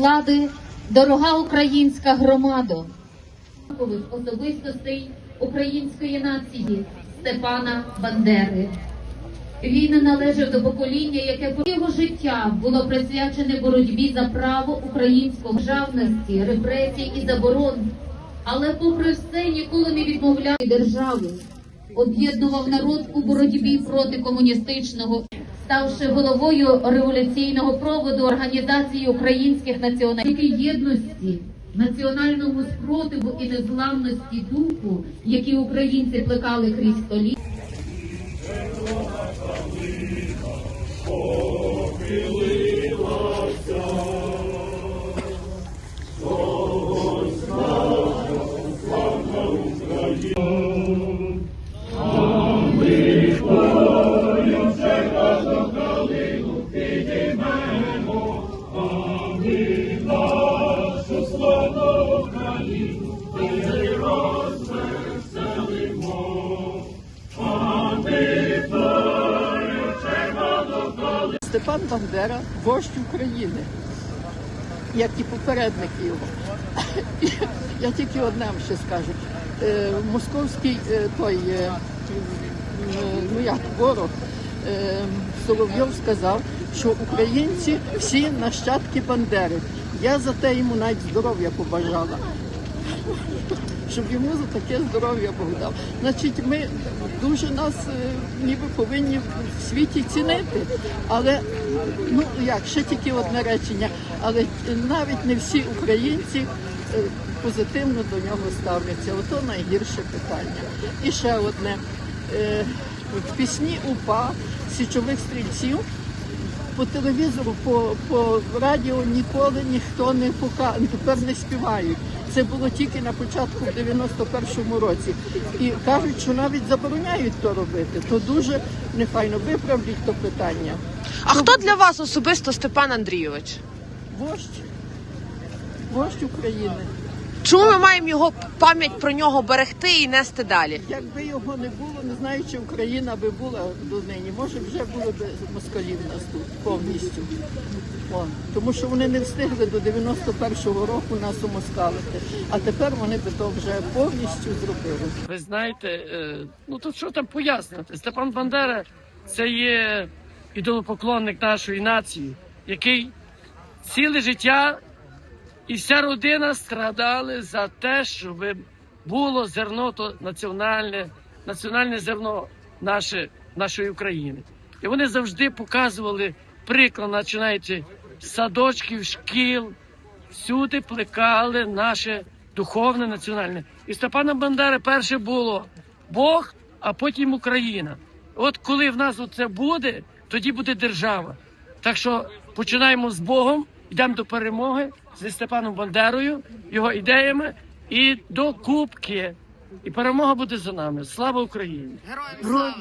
влади, дорога українська громада, особистостей української нації Степана Бандери. Він належав до покоління, яке його життя було присвячене боротьбі за право української державності, репресій і заборон. Але, попри все, ніколи не відмовляв від держави, об'єднував народ у боротьбі проти комуністичного, ставши головою революційного проводу організації українських націоналістів єдності, національному спротиву і незламності духу, які українці плекали крізь століття. Степан Бандера вождь України, як і попередники його. Я тільки одне ще скажу. Е, Московський е, той е, ну як ворог Соловйов сказав, що українці всі нащадки Бандери. Я за те йому навіть здоров'я побажала. Щоб йому за таке здоров'я Бог дав. Значить, ми дуже нас е, ніби повинні в світі цінити. Але ну як ще тільки одне речення, але навіть не всі українці е, позитивно до нього ставляться. Ото найгірше питання. І ще одне. Е, В пісні УПА січових стрільців по телевізору, по, по радіо ніколи ніхто не показує, тепер не співають. Це було тільки на початку в 91-му році. І кажуть, що навіть забороняють то робити. То дуже нехайно виправлять то питання. А хто для вас особисто Степан Андрійович? Вождь, вождь України. Чому ми маємо його пам'ять про нього берегти і нести далі? Якби його не було, не знаю, чи Україна би була донині. Може, вже були б москалів нас тут повністю. О, тому що вони не встигли до 91-го року нас умоскалити. А тепер вони би то вже повністю зробили. Ви знаєте, е, ну тут що там пояснити? Степан Бандера це є ідолопоклонник нашої нації, який ціле життя і вся родина страдали за те, щоб було зерно то національне, національне зерно наше, нашої України. І вони завжди показували приклад, починаючи садочків, шкіл, всюди плекали наше духовне національне. І Степана Бандери перше було Бог, а потім Україна. От коли в нас це буде, тоді буде держава. Так що починаємо з Богом, йдемо до перемоги зі Степаном Бандерою, його ідеями і до Кубки. І перемога буде за нами. Слава Україні! Героям